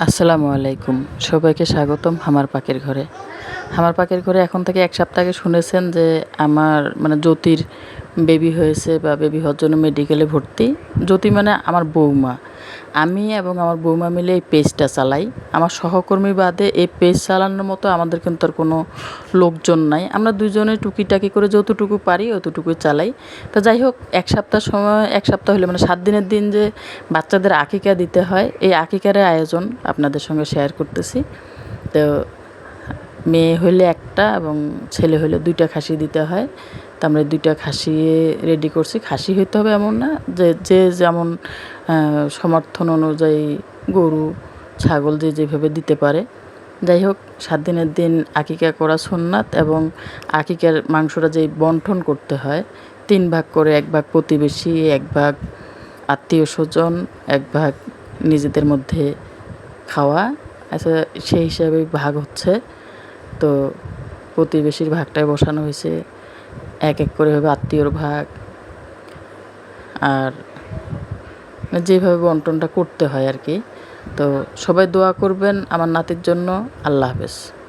আসসালামু আলাইকুম। সবাইকে স্বাগতম হামার পাকের ঘরে। হামার পাকের ঘরে এখন থেকে এক সপ্তাহে শুনেছেন যে আমার মানে জ্যোতির বেবি হয়েছে বা বেবি হওয়ার জন্য মেডিকেলে ভর্তি। জ্যোতি মানে আমার বৌমা। আমি এবং আমার বৌমা মিলে এই পেজটা চালাই। আমার সহকর্মী বাদে এই পেজ চালানোর মতো আমাদের কিন্তু আর কোনো লোকজন নাই। আমরা দুজনে টুকিটাকি করে যতটুকু পারি অতটুকুই চালাই। তো যাই হোক, এক সপ্তাহ সময়, এক সপ্তাহ হলে মানে সাত দিনের দিন যে বাচ্চাদের আকিকা দিতে হয়, এই আকিকারের আয়োজন আপনাদের সঙ্গে শেয়ার করতেছি। তো মেয়ে হইলে একটা এবং ছেলে হইলে দুইটা খাসি দিতে হয়। তো আমরা দুইটা খাসি রেডি করছি। খাসি হইতে হবে এমন না যে যে যেমন সমর্থন অনুযায়ী গরু, ছাগল যে যেভাবে দিতে পারে। যাই হোক, সাত দিনের দিন আকিকা করা সুন্নাত এবং আকিকার মাংসটা যেই বন্টন করতে হয়, তিন ভাগ করে এক ভাগ প্রতিবেশী, এক ভাগ আত্মীয় স্বজন, এক ভাগ নিজেদের মধ্যে খাওয়া। আচ্ছা সেই হিসাবে ভাগ হচ্ছে। তো প্রতিবেশীর ভাগটায় বসানো হয়েছে। এক এক করে হবে আত্মীয়র ভাগ। আর যেভাবে বন্টনটা করতে হয় আর কি। তো সবাই দোয়া করবেন আমার নাতির জন্য। আল্লাহ হাফেজ।